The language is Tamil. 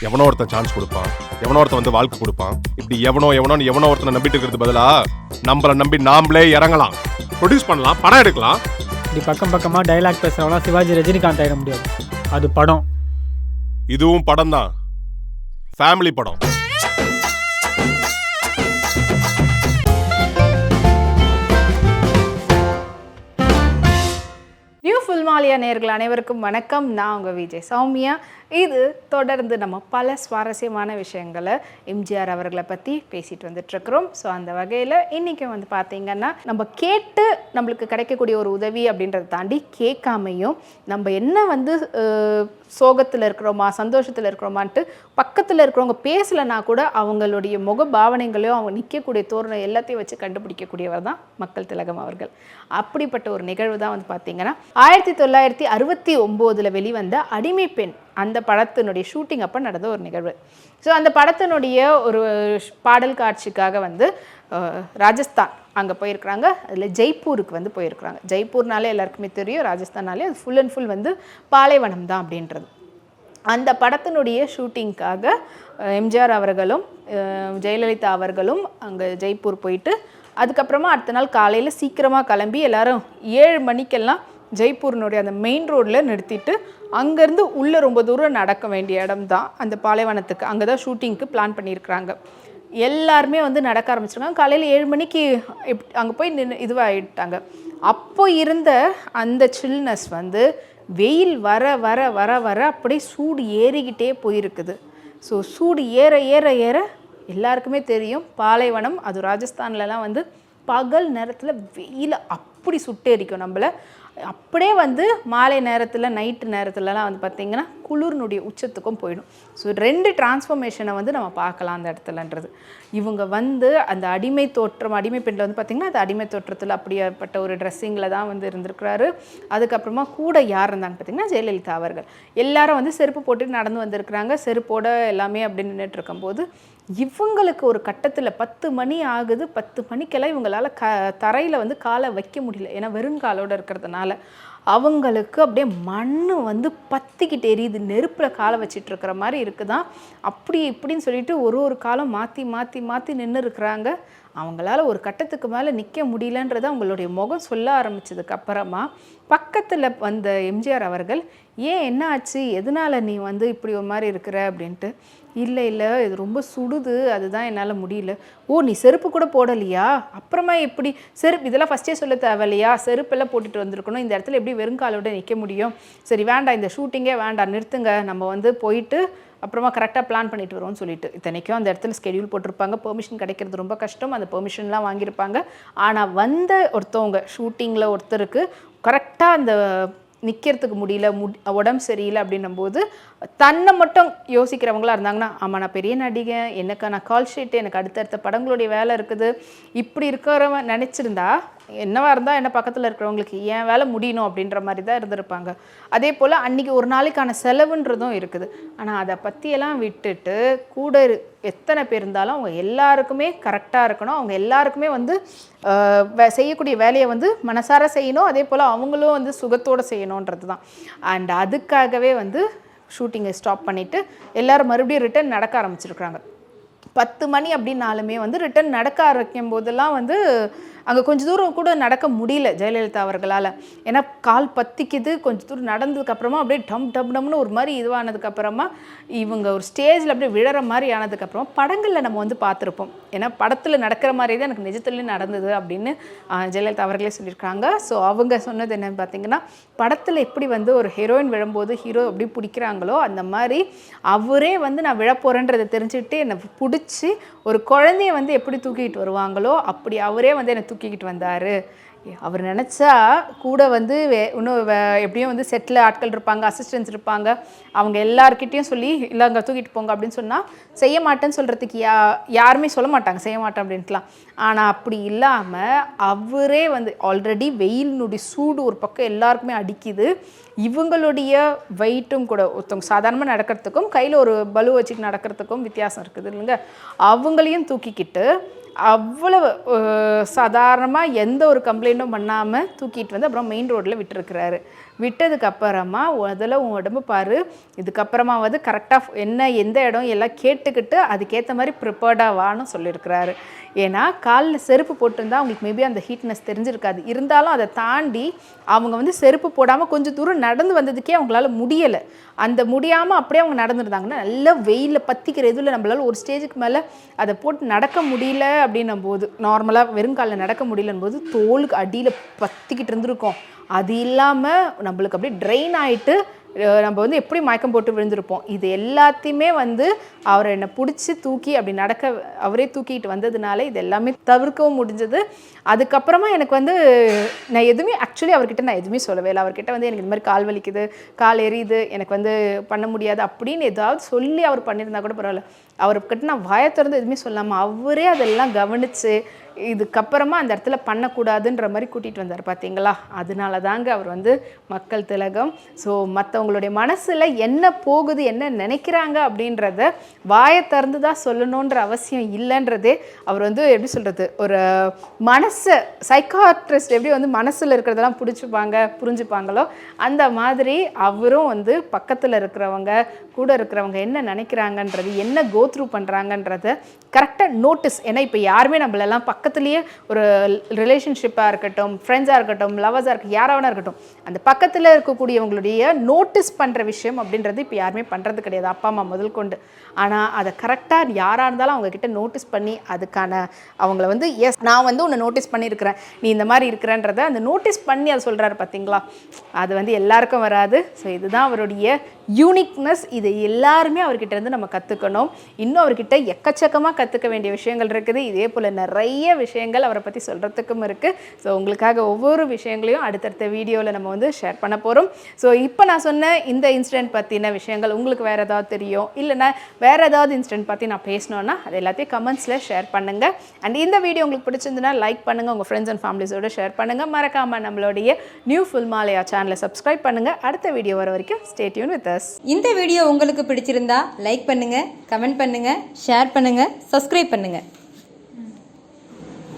எவனோ ஒருத்தன் சான்ஸ் கொடுப்பான். எவனோ ஒருத்தன் வந்து வாழ்க்கை கொடுப்பான். இப்படி எவனோ எவனோ எவனோ ஒருத்தனை நம்பிட்டு இருக்கிறது பதிலா நம்மள நம்பி நாமளே இறங்கலாம். ப்ரொடியூஸ் பண்ணலாம் படம் எடுக்கலாம். இப்படி பக்கம் பக்கமாக டைலாக் பேசுகிறவங்களாம் சிவாஜி ரஜினிகாந்த் ஆகிட முடியாது. அது படம். இதுவும் படம் தான் ஃபேமிலி படம். நியூ நேர்கள் அனைவருக்கும் வணக்கம். நான் உங்கள் விஜய் சௌமியா. இது தொடர்ந்து நம்ம பல சுவாரஸ்யமான விஷயங்களை எம்ஜிஆர் அவர்களை பற்றி பேசிட்டு வந்துட்டுருக்குறோம். ஸோ அந்த வகையில் இன்றைக்கி வந்து பார்த்திங்கன்னா நம்ம கேட்டு நம்மளுக்கு கிடைக்கக்கூடிய ஒரு உதவி அப்படின்றத தாண்டி கேட்காமையும் நம்ம என்ன வந்து சோகத்தில் இருக்கிறோமா சந்தோஷத்தில் இருக்கிறோமான்ட்டு பக்கத்தில் இருக்கிறவங்க பேசலைனா கூட அவங்களுடைய முக பாவனைகளையும் அவங்க நிற்கக்கூடிய தோரணை எல்லாத்தையும் வச்சு கண்டுபிடிக்கக்கூடியவர் தான் மக்கள் திலகம் அவர்கள். அப்படிப்பட்ட ஒரு நிகழ்வு தான் வந்து பார்த்தீங்கன்னா ஆயிரத்தி தொள்ளாயிரத்தி அறுபத்தி ஒம்போதில் வெளிவந்த அடிமை பெண் அந்த படத்தினுடைய ஷூட்டிங் அப்போ நடந்த ஒரு நிகழ்வு. ஸோ அந்த படத்தினுடைய ஒரு பாடல் காட்சிக்காக வந்து ராஜஸ்தான் அங்கே போயிருக்கிறாங்க. அதில் ஜெய்ப்பூருக்கு வந்து போயிருக்கிறாங்க. ஜெய்ப்பூர்னாலே எல்லாருக்குமே தெரியும் ராஜஸ்தானாலே அது ஃபுல் அண்ட் ஃபுல் வந்து பாலைவனம் தான் அப்படின்றது. அந்த படத்தினுடைய ஷூட்டிங்க்காக எம்ஜிஆர் அவர்களும் ஜெயலலிதா அவர்களும் அங்கே ஜெய்ப்பூர் போயிட்டு அதுக்கப்புறமா அடுத்த நாள் காலையில் சீக்கிரமாக கிளம்பி எல்லாரும் ஏழு மணிக்கெல்லாம் ஜெய்ப்பூரினுடைய அந்த மெயின் ரோட்டில் நிறுத்திட்டு அங்கேருந்து உள்ளே ரொம்ப தூரம் நடக்க வேண்டிய இடம் தான் அந்த பாலைவனத்துக்கு. அங்கே தான் ஷூட்டிங்க்கு பிளான் பண்ணியிருக்கிறாங்க. எல்லாருமே வந்து நடக்க ஆரம்பிச்சிருக்காங்க. காலையில் ஏழு மணிக்கு எப் அங்கே போய் நின்று இதுவாகிட்டாங்க அப்போ இருந்த அந்த சில்னஸ் வந்து வெயில் வர வர வர வர அப்படியே சூடு ஏறிக்கிட்டே போயிருக்குது. ஸோ சூடு ஏற ஏற ஏற எல்லாருக்குமே தெரியும் பாலைவனம் அது ராஜஸ்தான்லலாம் வந்து பகல் நேரத்தில் வெயில் அப்படி சுட்டெரிக்கும் நம்மளை. அப்படியே வந்து மாலை நேரத்தில் நைட்டு நேரத்துலலாம் வந்து பார்த்திங்கன்னா குளிர்னுடைய உச்சத்துக்கும் போயிடும். ஸோ ரெண்டு டிரான்ஸ்ஃபர்மேஷனை வந்து நம்ம பார்க்கலாம் அந்த இடத்துலன்றது. இவங்க வந்து அந்த அடிமை தோற்றம் அடிமை பெண்ணில் வந்து பார்த்திங்கன்னா அது அடிமை தோற்றத்தில் அப்படியேப்பட்ட ஒரு ட்ரெஸ்ஸிங்கில் தான் வந்து இருந்திருக்கிறாரு. அதுக்கப்புறமா கூட யார் இருந்தாங்க பார்த்திங்கன்னா ஜெயலலிதா அவர்கள். எல்லாரும் வந்து செருப்பு போட்டு நடந்து வந்திருக்கிறாங்க. செருப்போட எல்லாமே அப்படி நின்றுட்டு இருக்கும்போது இவங்களுக்கு ஒரு கட்டத்தில் பத்து மணி ஆகுது. பத்து மணிக்கெல்லாம் இவங்களால க தரையில் வந்து காலை வைக்க முடியல. ஏன்னா வெறுங்காலோடு இருக்கிறதுனால. பரவாயில்ல. அவங்களுக்கு அப்படியே மண் வந்து பத்திக்கிட்டு எரியுது. நெருப்பில் காலை வச்சிட்டு இருக்கிற மாதிரி இருக்குதான் அப்படி இப்படின்னு சொல்லிட்டு ஒரு ஒரு காலம் மாற்றி மாற்றி மாற்றி நின்று இருக்கிறாங்க அவங்களால ஒரு கட்டத்துக்கு மேலே நிற்க முடியலன்றத அவங்களுடைய முகம் சொல்ல ஆரம்பித்ததுக்கு அப்புறமா பக்கத்தில் வந்த எம்ஜிஆர் அவர்கள் ஏன் என்ன ஆச்சு? எதனால நீ வந்து இப்படி ஒரு மாதிரி இருக்கிற? அப்படின்ட்டு. இல்லை இல்லை இது ரொம்ப சுடுது. அதுதான் என்னால் முடியல. ஓ நீ செருப்பு கூட போடலையா? அப்புறமா எப்படி? செருப்பு இதெல்லாம் ஃபஸ்ட்டே சொல்ல தேவையில்லையா? செருப்பெல்லாம் போட்டுட்டு வந்திருக்கணும். இந்த இடத்துல எப்படி வெறுங்காலோட நிற்க முடியும். சரி வேண்டாம் இந்த ஷூட்டிங்கே வேண்டாம் நிறுத்துங்க. நம்ம வந்து போயிட்டு அப்புறமா கரெக்டாக பிளான் பண்ணிட்டு வரோம்னு சொல்லிட்டு. இத்தனைக்கும் அந்த இடத்துல ஸ்கெடியூல் போட்டிருப்பாங்க. பெர்மிஷன் கிடைக்கிறது ரொம்ப கஷ்டம். அந்த பெர்மிஷன்லாம் வாங்கியிருப்பாங்க. ஆனால் வந்த ஒருத்தவங்க ஷூட்டிங்கில் ஒருத்தருக்கு கரெக்டாக அந்த நிற்கிறதுக்கு முடியல முடி உடம்பு சரியில்லை அப்படின்னும் போது தன்னை மட்டும் யோசிக்கிறவங்களா இருந்தாங்கன்னா ஆமாம் நான் பெரிய நடிகை எனக்கு நான் கால் ஷீட்டு எனக்கு அடுத்தடுத்த படங்களுடைய வேலை இருக்குது. இப்படி இருக்கிறவன் நினச்சிருந்தா என்னவா இருந்தால் என்ன பக்கத்தில் இருக்கிறவங்களுக்கு என் வேலை முடியணும் அப்படின்ற மாதிரி தான் இருந்திருப்பாங்க. அதே போல் அன்றைக்கி ஒரு நாளைக்கான செலவுன்றதும் இருக்குது. ஆனால் அதை பற்றியெல்லாம் விட்டுட்டு கூட எத்தனை பேர் இருந்தாலும் அவங்க எல்லாருக்குமே கரெக்டாக இருக்கணும். அவங்க எல்லாருக்குமே வந்து செய்யக்கூடிய வேலையை வந்து மனசார செய்யணும். அதே போல் அவங்களும் வந்து சுகத்தோடு செய்யணுன்றது தான் அண்ட் அதுக்காகவே வந்து ஷூட்டிங்கை ஸ்டாப் பண்ணிவிட்டு எல்லாரும் மறுபடியும் ரிட்டர்ன் நடக்க ஆரம்பிச்சிருக்கிறாங்க. பத்து மணி அப்படின்னாலுமே வந்து ரிட்டர்ன் நடக்க ஆரம்பிக்கும் போதெல்லாம் வந்து அங்கே கொஞ்சம் தூரம் கூட நடக்க முடியல ஜெயலலிதா அவர்களால். ஏன்னா கால் பத்திக்குது கொஞ்சம் தூரம் நடந்ததுக்கப்புறமா அப்படியே டம் டம் டம்னு ஒரு மாதிரி இதுவானதுக்கப்புறமா இவங்க ஒரு ஸ்டேஜில் அப்படியே விழற மாதிரி ஆனதுக்கப்புறமா படங்களில் நம்ம வந்து பார்த்துருப்போம். ஏன்னா படத்தில் நடக்கிற மாதிரி தான் எனக்கு நிஜத்துலேயும் நடந்தது அப்படின்னு ஜெயலலிதா அவர்களே சொல்லியிருக்காங்க. ஸோ அவங்க சொன்னது என்னன்னு பார்த்தீங்கன்னா படத்தில் எப்படி வந்து ஒரு ஹீரோயின் விழும்போது ஹீரோ எப்படி பிடிக்கிறாங்களோ அந்த மாதிரி அவரே வந்து நான் விழப்போகிறேன்றதை தெரிஞ்சுக்கிட்டு என்னை பிடிச்சி ஒரு குழந்தைய வந்து எப்படி தூக்கிக்கிட்டு வருவாங்களோ அப்படி அவரே வந்து என்னை தூக்கிக்கிட்டு வந்தார். அவர் நினச்சா கூட வந்து வே இன்னும் எப்படியும் வந்து செட்டில் ஆட்கள் இருப்பாங்க அசிஸ்டன்ஸ் இருப்பாங்க. அவங்க எல்லாருக்கிட்டேயும் சொல்லி இல்லை அங்கே தூக்கிட்டு போங்க அப்படின்னு சொன்னால் செய்ய மாட்டேன்னு சொல்கிறதுக்கு யா யாருமே சொல்ல மாட்டாங்க செய்ய மாட்டேன் அப்படின்ட்டுலாம். ஆனால் அப்படி இல்லாமல் அவரே வந்து ஆல்ரெடி வெயிலினுடைய சூடு ஒரு பக்கம் எல்லாருக்குமே அடிக்குது. இவங்களுடைய வெயிட்டும் கூட ஒருத்தவங்க சாதாரணமாக நடக்கிறதுக்கும் கையில் ஒரு பலு வச்சுட்டு நடக்கிறதுக்கும் வித்தியாசம் இருக்குது இல்லைங்க. அவங்களையும் தூக்கிக்கிட்டு அவ்வளவு சாதாரணமாக எந்த ஒரு கம்ப்ளைண்ட்டும் பண்ணாமல் தூக்கிட்டு வந்து அப்புறம் மெயின் ரோட்டில் விட்டுருக்கிறாரு. விட்டதுக்கப்புறமா முதல்ல உன் உடம்பு பாரு இதுக்கப்புறமாவது கரெக்டாக என்ன எந்த இடம் எல்லாம் கேட்டுக்கிட்டு அதுக்கேற்ற மாதிரி ப்ரிப்பேர்டாக வான்னு சொல்லியிருக்கிறாரு ஏன்னா காலில் செருப்பு போட்டிருந்தா அவங்களுக்கு மேபி அந்த ஹீட்னஸ் தெரிஞ்சிருக்காது. இருந்தாலும் அதை தாண்டி அவங்க வந்து செருப்பு போடாமல் கொஞ்சம் தூரம் நடந்து வந்ததுக்கே அவங்களால முடியலை. அந்த முடியாமல் அப்படியே அவங்க நடந்துருந்தாங்கன்னா நல்லா வெயிலில் பற்றிக்கிற இதில் நம்மளால ஒரு ஸ்டேஜுக்கு மேலே அதை போட்டு நடக்க முடியல அப்படின்னும் போது நார்மலாக வெறும் காலில் நடக்க முடியலன்னும் போது தோலுக்கு அடியில் பத்திக்கிட்டு இருந்திருக்கோம். அது இல்லாமல் நம்மளுக்கு அப்படியே ட்ரெயின் ஆகிட்டு நம்ம வந்து எப்படி மயக்கம் போட்டு விழுந்திருப்போம்? இது எல்லாத்தையுமே வந்து அவரை என்னை பிடிச்சி தூக்கி அப்படி நடக்க அவரே தூக்கிட்டு வந்ததுனால இது எல்லாமே தவிர்க்கவும் முடிஞ்சது. அதுக்கப்புறமா எனக்கு வந்து நான் எதுவுமே ஆக்சுவலி அவர்கிட்ட நான் எதுவுமே சொல்லவே இல்லை. அவர்கிட்ட வந்து எனக்கு இந்த மாதிரி கால் வலிக்குது கால் எரியுது எனக்கு வந்து பண்ண முடியாது அப்படின்னு ஏதாவது சொல்லி அவர் பண்ணியிருந்தா கூட பரவாயில்ல. அவர்கிட்ட நான் வாயை திறந்து எதுவுமே சொல்லாமல் அவரே அதெல்லாம் கவனித்து இதுக்கப்புறமா அந்த இடத்துல பண்ணக்கூடாதுன்ற மாதிரி கூட்டிகிட்டு வந்தார் பார்த்தீங்களா அதனால தாங்க அவர் வந்து மக்கள் திலகம். ஸோ மற்றவங்களுடைய மனசில் என்ன போகுது என்ன நினைக்கிறாங்க அப்படின்றத வாயை திறந்து தான் சொல்லணுன்ற அவசியம் இல்லைன்றதே அவர் வந்து எப்படி சொல்கிறது ஒரு மனசை சைக்காட்ரிஸ்ட் எப்படி வந்து மனசில் இருக்கிறதெல்லாம் பிடிச்சிப்பாங்க புரிஞ்சுப்பாங்களோ அந்த மாதிரி அவரும் வந்து பக்கத்தில் இருக்கிறவங்க கூட இருக்கிறவங்க என்ன நினைக்கிறாங்கன்றது என்ன கோத்ரூ பண்ணுறாங்கன்றத கரெக்டாக நோட்டீஸ் ஏன்னா இப்போ யாருமே நம்மளெல்லாம் பக்கத்துலேயே ஒரு ரிலேஷன்ஷிப்பாக இருக்கட்டும் ஃப்ரெண்ட்ஸாக இருக்கட்டும் லவர்ஸாக இருக்கட்டும் யாராவனா இருக்கட்டும் அந்த பக்கத்தில் இருக்கக்கூடியவங்களுடைய நோட்டீஸ் பண்ணுற விஷயம் அப்படின்றது இப்போ யாருமே பண்ணுறது கிடையாது. அப்பா அம்மா முதல் கொண்டு. ஆனால் அதை கரெக்டாக யாராக இருந்தாலும் அவங்கக்கிட்ட நோட்டீஸ் பண்ணி அதுக்கான அவங்கள வந்து எஸ் நான் வந்து உன்னை நோட்டீஸ் பண்ணியிருக்கிறேன் நீ இந்த மாதிரி இருக்கிறன்றத அந்த நோட்டீஸ் பண்ணி அதை சொல்கிறாரு பார்த்தீங்களா அது வந்து எல்லாருக்கும் வராது. ஸோ இதுதான் அவருடைய யூனிக்னஸ் இது எல்லாருமே அவர்கிட்ட இருந்து நம்ம கற்றுக்கணும் இன்னும் அவர்கிட்ட எக்கச்சக்கமாக கற்றுக்க வேண்டிய விஷயங்கள் இருக்குது. இதே போல் நிறைய விஷயங்கள் அவரை பற்றி சொல்கிறதுக்கும் இருக்குது ஸோ உங்களுக்காக ஒவ்வொரு விஷயங்களையும் அடுத்தடுத்த வீடியோவில் நம்ம வந்து ஷேர் பண்ண போகிறோம் ஸோ இப்போ நான் சொன்ன இந்த இன்சிடென்ட் பற்றின விஷயங்கள் உங்களுக்கு வேறு ஏதாவது தெரியும்? இல்லைன்னா வேறு ஏதாவது இன்சிடென்ட் பற்றி நான் பேசணுன்னா அது எல்லாத்தையும் கமெண்ட்ஸில் ஷேர் பண்ணுங்கள் அண்ட் இந்த வீடியோ உங்களுக்கு பிடிச்சிருந்துன்னா லைக் பண்ணுங்கள் உங்கள் ஃப்ரெண்ட்ஸ் அண்ட் ஃபேமிலிஸோடு ஷேர் பண்ணுங்கள் மறக்காமல் நம்மளுடைய நியூ ஃபுல்மாலயா சேனலை சப்ஸ்கிரைப் பண்ணுங்கள் அடுத்த வீடியோ வர வரைக்கும் ஸ்டேட்யூன் வித் அஸ் இந்த வீடியோ உங்களுக்கு பிடிச்சிருந்தா லைக் பண்ணுங்கள் கமெண்ட் பண்ணுங்கள் ஷேர் பண்ணுங்கள் சப்ஸ்கிரைப் பண்ணுங்கள்